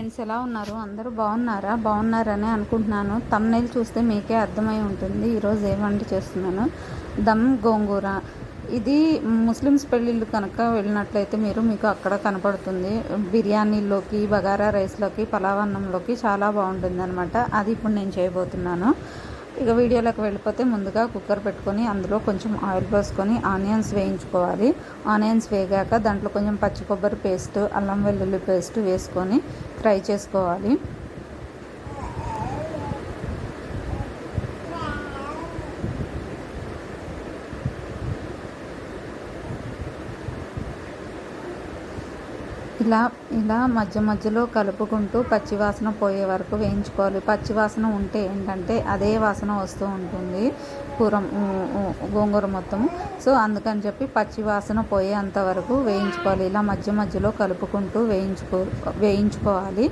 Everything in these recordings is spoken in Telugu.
ఫ్రెండ్స్ ఎలా ఉన్నారు? అందరూ బాగున్నారా? బాగున్నారని అనుకుంటున్నాను. తమ్నైల్ చూస్తే మీకే అర్థమై ఉంటుంది. ఈరోజు ఏ వంట చేస్తున్నాను? దమ్ గోంగూర. ఇది ముస్లిమ్స్ పెళ్ళిళ్ళు కనుక వెళ్ళినట్లయితే మీరు మీకు అక్కడ కనపడుతుంది. బిర్యానీలోకి బగారా రైస్లోకి పలావ్ అన్నంలోకి చాలా బాగుంటుంది అనమాట అది ఇప్పుడు నేను చేయబోతున్నాను. ఇక వీడియోలోకి వెళ్ళిపోతే ముందుగా కుక్కర్ పెట్టుకొని అందులో కొంచెం ఆయిల్ పోసుకొని ఆనియన్స్ వేయించుకోవాలి. ఆనియన్స్ వేగాక దాంట్లో కొంచెం పచ్చి కొబ్బరి పేస్ట్ అల్లం వెల్లుల్లి పేస్ట్ వేసుకొని ఫ్రై చేసుకోవాలి. ఇలా ఇలా మధ్య మధ్యలో కలుపుకుంటూ పచ్చివాసన పోయే వరకు వేయించుకోవాలి. పచ్చివాసన ఉంటే ఏంటంటే అదే వాసన వస్తూ ఉంటుంది కూర గోంగూర మొత్తం సో అందుకని చెప్పి పచ్చివాసన పోయేంత వరకు వేయించుకోవాలి. ఇలా మధ్య మధ్యలో కలుపుకుంటూ వేయించుకో వేయించుకోవాలి.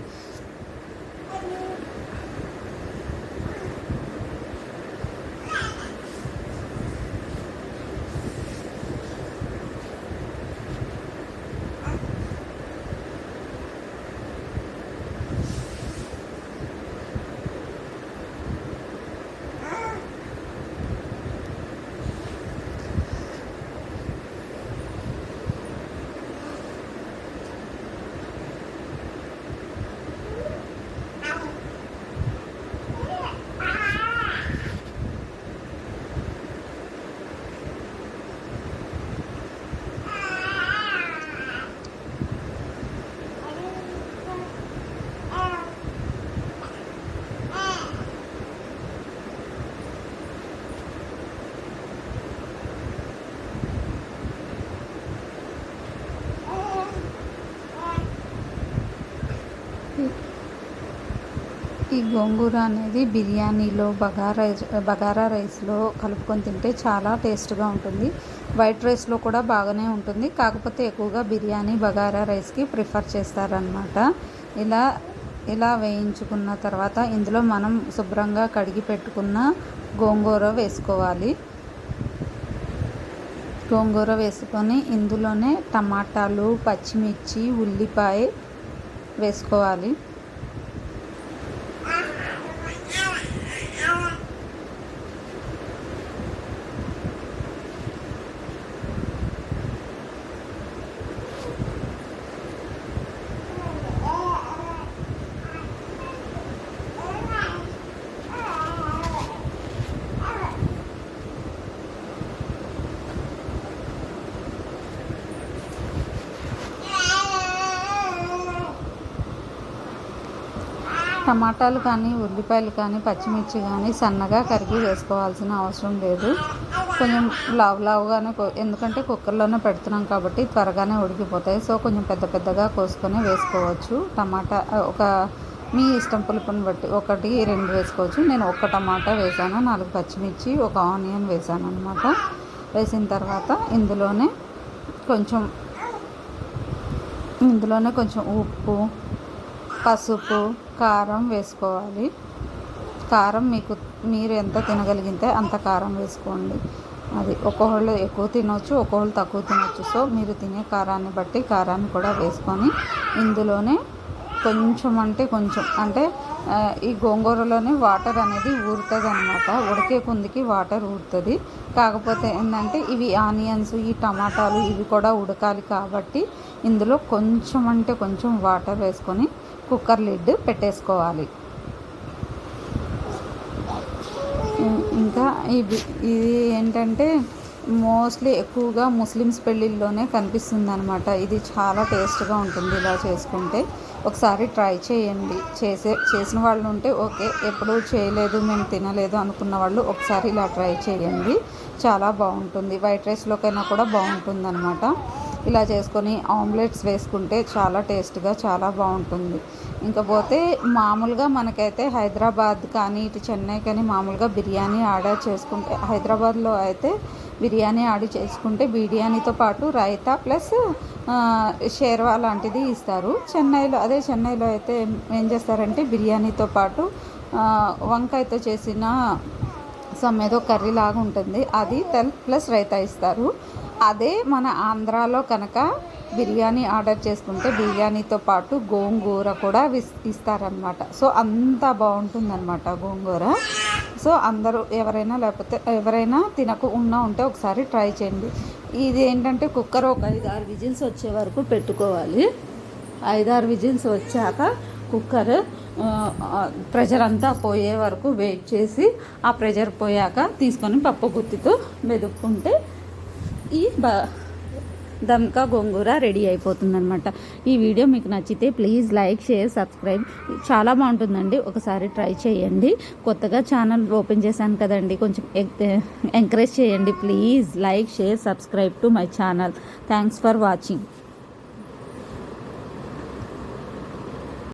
ఈ గోంగూర అనేది బిర్యానీలో బగారా బగారా రైస్లో కలుపుకొని తింటే చాలా టేస్ట్గా ఉంటుంది. వైట్ రైస్లో కూడా బాగానే ఉంటుంది. కాకపోతే ఎక్కువగా బిర్యానీ బగారా రైస్కి ప్రిఫర్ చేస్తారనమాట ఇలా ఇలా వేయించుకున్న తర్వాత ఇందులో మనం శుభ్రంగా కడిగి పెట్టుకున్న గోంగూర వేసుకోవాలి. గోంగూర వేసుకొని ఇందులోనే టమాటాలు పచ్చిమిర్చి ఉల్లిపాయ వేసుకోవాలి. టమాటాలు కానీ ఉల్లిపాయలు కానీ పచ్చిమిర్చి కానీ సన్నగా కరిగి వేసుకోవాల్సిన అవసరం లేదు. కొంచెం లావు లావుగానే ఎందుకంటే కుక్కర్లోనే పెడుతున్నాం కాబట్టి త్వరగానే ఉడికిపోతాయి. సో కొంచెం పెద్ద పెద్దగా కోసుకొని వేసుకోవచ్చు. టమాటా ఒక మీ ఇష్టం పులుపుని బట్టి ఒకటి రెండు వేసుకోవచ్చు. నేను ఒక టమాటా వేసాను నాలుగు పచ్చిమిర్చి ఒక ఆనియన్ వేసాను అనమాట వేసిన తర్వాత ఇందులోనే కొంచెం ఇందులోనే కొంచెం ఉప్పు పసుపు కారం వేసుకోవాలి. కారం మీకు మీరు ఎంత తినగలిగితే అంత కారం వేసుకోండి. అది ఒక్కొక్కళ్ళు ఎక్కువ తినవచ్చు ఒక్కొక్కళ్ళు తక్కువ తినవచ్చు సో మీరు తినే కారాన్ని బట్టి కారాన్ని కూడా వేసుకొని ఇందులోనే కొంచెం అంటే కొంచెం అంటే ఈ గోంగూరలోనే వాటర్ అనేది ఊరుతుంది అనమాట ఉడికే కుందికి వాటర్ ఊరుతుంది. కాకపోతే ఏంటంటే ఇవి ఆనియన్స్ ఈ టమాటాలు ఇవి కూడా ఉడకాలి కాబట్టి ఇందులో కొంచెం అంటే కొంచెం వాటర్ వేసుకొని కుక్కర్ లిడ్ పెట్టేసుకోవాలి. ఇంకా ఇది ఇది ఏంటంటే మోస్ట్లీ ఎక్కువగా ముస్లిమ్స్ పెళ్ళిళ్ళలోనే కనిపిస్తుంది అనమాట ఇది చాలా టేస్ట్గా ఉంటుంది ఇలా చేసుకుంటే. ఒకసారి ట్రై చేయండి. చేసే చేసిన వాళ్ళు ఉంటే ఓకే. ఎప్పుడు చేయలేదు మేము తినలేదు అనుకున్న వాళ్ళు ఒకసారి ఇలా ట్రై చేయండి. చాలా బాగుంటుంది. వైట్ రైస్లోకైనా కూడా బాగుంటుంది అనమాట ఇలా చేసుకొని ఆమ్లెట్స్ వేసుకుంటే చాలా టేస్ట్గా చాలా బాగుంటుంది. ఇంకా పోతే మామూలుగా మనకైతే హైదరాబాద్ కానీ ఇటు చెన్నై కానీ మామూలుగా బిర్యానీ ఆర్డర్ చేసుకుంటే హైదరాబాద్లో అయితే బిర్యానీ ఆర్డర్ చేసుకుంటే బిర్యానీతో పాటు రైతా ప్లస్ షేర్వా లాంటిది ఇస్తారు. చెన్నైలో అదే చెన్నైలో అయితే ఏం చేస్తారంటే బిర్యానీతో పాటు వంకాయతో చేసిన సమ్ ఏదో కర్రీ లాగా ఉంటుంది. అది తెల్ ప్లస్ రైతా ఇస్తారు. అదే మన ఆంధ్రాలో కనుక బిర్యానీ ఆర్డర్ చేసుకుంటే బిర్యానీతో పాటు గోంగూర కూడా విస్ ఇస్తారనమాట సో అంత బాగుంటుందన్నమాట గోంగూర. సో అందరూ ఎవరైనా లేకపోతే ఎవరైనా తినకు ఉన్నా ఉంటే ఒకసారి ట్రై చేయండి. ఇది ఏంటంటే కుక్కర్ ఒక ఐదు ఆరు విజిల్స్ వచ్చే వరకు పెట్టుకోవాలి. ఐదారు విజిల్స్ వచ్చాక కుక్కర్ ప్రెషర్ అంతా పోయే వరకు వెయిట్ చేసి ఆ ప్రెషర్ పోయాక తీసుకొని పప్పు గుత్తితో మెదుపుకుంటే ఈ బ దమ్కా గోంగూర రెడీ అయిపోతుందన్నమాట. ఈ వీడియో మీకు నచ్చితే ప్లీజ్ లైక్ షేర్ సబ్స్క్రైబ్. చాలా బాగుంటుందండి. ఒకసారి ట్రై చేయండి. కొత్తగా ఛానల్ ఓపెన్ చేశాను కదండి. కొంచెం ఎంకరేజ్ చేయండి. Please like share subscribe to my channel. Thanks for watching.